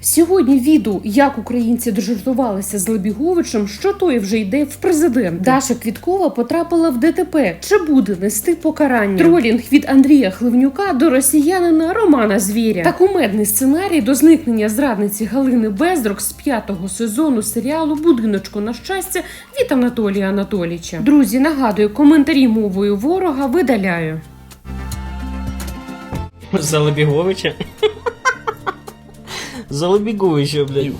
Сьогодні відео, як українці дожартувалися з Лебіговичем, що той вже йде в президент. Даша Квіткова потрапила в ДТП. Чи буде нести покарання? Тролінг від Андрія Хливнюка до росіянина Романа Звіря. Та кумедний сценарій до зникнення зрадниці Галини Бездрок з п'ятого сезону серіалу Будиночку на щастя від Анатолія Анатолійча. Друзі, нагадую, коментарі мовою ворога видаляю. Залебіговича? ще, блядь.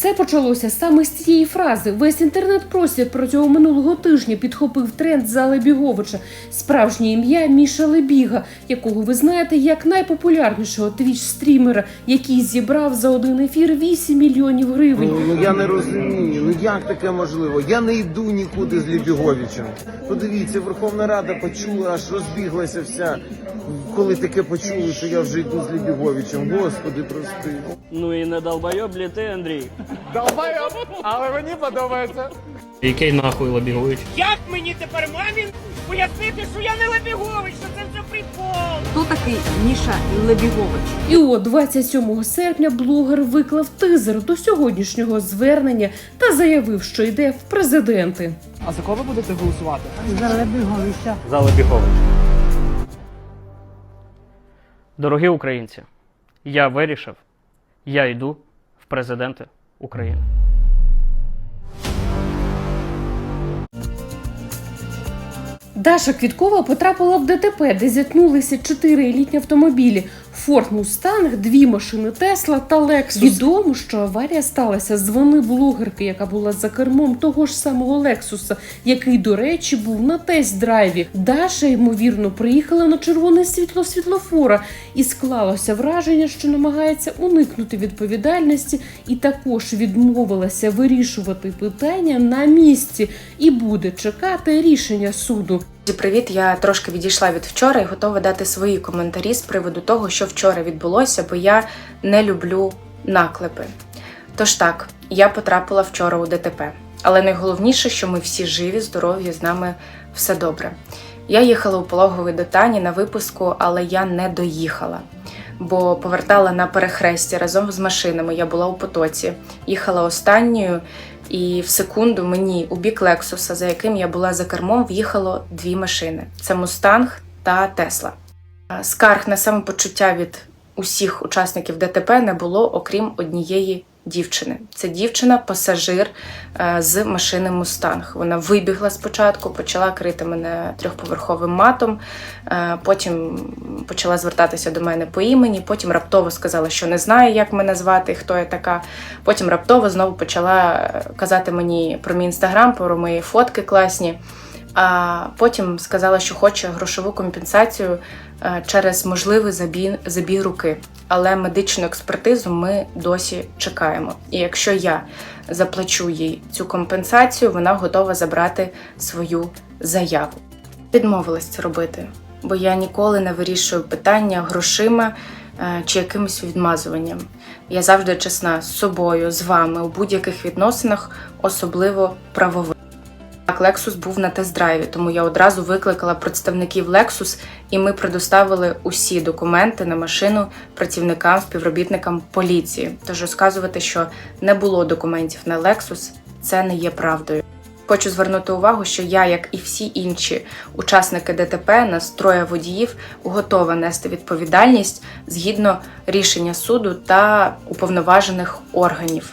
Все почалося саме з цієї фрази. Весь інтернет-простір протягом минулого тижня підхопив тренд за Лебіговича. Справжнє ім'я Міша Лебіга, якого ви знаєте як найпопулярнішого твіч-стрімера, який зібрав за один ефір 8 мільйонів гривень. Ну, ну я не розумію. Ну як таке можливо? Я не йду нікуди з Лібіговичем. Подивіться, Верховна Рада почула, аж розбіглася вся. Коли таке почули, що я вже йду з Лібіговичем. Господи, прости. Ну і не долбойоб ли ти, Андрій? Долбайоб, але мені подобається. Який нахуй Лебігович? Як мені тепер мамі пояснити, що я не Лебігович, що це все прикол? Хто такий Міша Лебігович? І от 27 серпня блогер виклав тизер до сьогоднішнього звернення та заявив, що йде в президенти. А за кого ви будете голосувати? За Лебігович. Дорогі українці, я вирішив, я йду в президенти України. Даша Квіткова потрапила в ДТП, де зіткнулися чотири елітні автомобілі: Форд Мустанг, дві машини Тесла та Лексус. Відомо, що аварія сталася з вини блогерки, яка була за кермом того ж самого Лексуса, який, до речі, був на тест-драйві. Даша ймовірно приїхала на червоне світло світлофора і склалося враження, що намагається уникнути відповідальності, і також відмовилася вирішувати питання на місці і буде чекати рішення суду. Друзі, Привіт, я трошки відійшла від вчора і готова дати свої коментарі з приводу того, що вчора відбулося, бо я не люблю наклепи. Тож так, я потрапила вчора у ДТП. Але найголовніше, що ми всі живі, здорові, з нами все добре. Я їхала у пологовий до Тані на випуску, але я не доїхала, бо повертала на перехресті разом з машинами. Я була у потоці, їхала останньою, і в секунду мені у бік Лексуса, за яким я була за кермом, в'їхало дві машини: це Мустанг та Тесла. Скарг на самопочуття від усіх учасників ДТП не було, окрім однієї дівчини. Це дівчина-пасажир е, з машини Мустанг. Вона вибігла спочатку, почала крити мене трьохповерховим матом, е, потім почала звертатися до мене по імені, потім раптово сказала, що не знає, як мене звати, хто я така. Потім раптово знову почала е, казати мені про мій інстаграм, про мої фотки класні. А потім сказала, що хоче грошову компенсацію через можливий забій, забій руки. Але медичну експертизу ми досі чекаємо. І якщо я заплачу їй цю компенсацію, вона готова забрати свою заяву. Відмовилась це робити, бо я ніколи не вирішую питання грошима е, чи якимось відмазуванням. Я завжди чесна з собою, з вами у будь-яких відносинах, особливо правових. Так, Lexus був на тест-драйві, тому я одразу викликала представників Lexus, і ми предоставили усі документи на машину працівникам, співробітникам поліції. Тож розказувати, що не було документів на Lexus, це не є правдою. Хочу звернути увагу, що я, як і всі інші учасники ДТП, нас троє водіїв, готова нести відповідальність згідно рішення суду та уповноважених органів.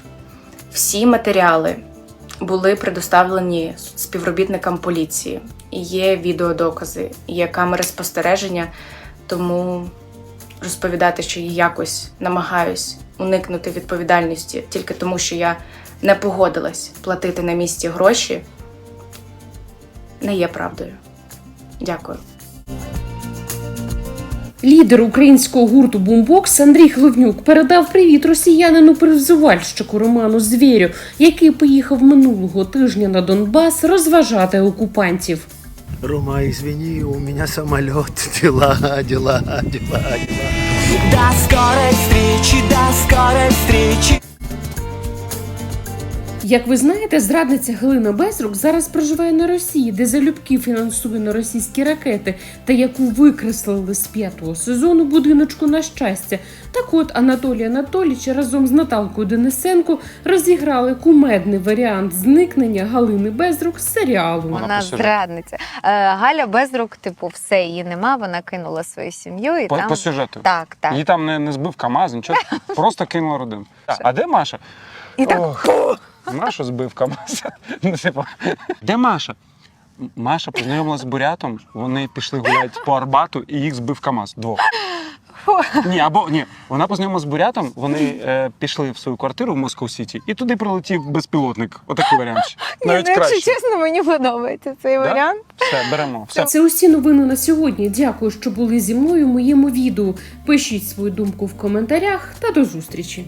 Всі матеріали були предоставлені співробітникам поліції. Є відеодокази, є камери спостереження, тому розповідати, що я якось намагаюсь уникнути відповідальності тільки тому, що я не погодилась платити на місці гроші, не є правдою. Дякую. Лідер українського гурту Бумбокс Андрій Хливнюк передав привіт росіянину перевзувальщику Роману Звєрю, який поїхав минулого тижня на Донбас розважати окупантів. Рома, извини, у мене самоліт, діла, діла, діла, діла. До скорої зустрічі, до скорої встречи. Як ви знаєте, зрадниця Галина Безрук зараз проживає на Росії, де залюбки фінансує на російські ракети, та яку викреслили з п'ятого сезону будиночку на щастя. Так от Анатолій Анатолійович разом з Наталкою Денисенко розіграли кумедний варіант зникнення Галини Безрук з серіалу. Вона зрадниця. Е, Галя Безрук, типу, все її нема. Вона кинула свою сім'ю і По, там по сюжету. так, так. Її там не, не збив КАМАЗ, нічого, просто кинула родину. А де Маша? І так Ох, Машу збив КАМАЗ. Де Маша? Маша познайомилася з бурятом, вони пішли гуляти по Арбату і їх збив КАМАЗ двох. Ні, або ні, вона познайомилася з бурятом, вони е, пішли в свою квартиру в Москва Сіті, і туди прилетів безпілотник. Отакий варіант. ще. Ні, Навіть ну, якщо краще. чесно, мені подобається цей Да? варіант. Все, беремо. Все. Це усі новини на сьогодні. Дякую, що були зі мною в моєму відео. Пишіть свою думку в коментарях та до зустрічі.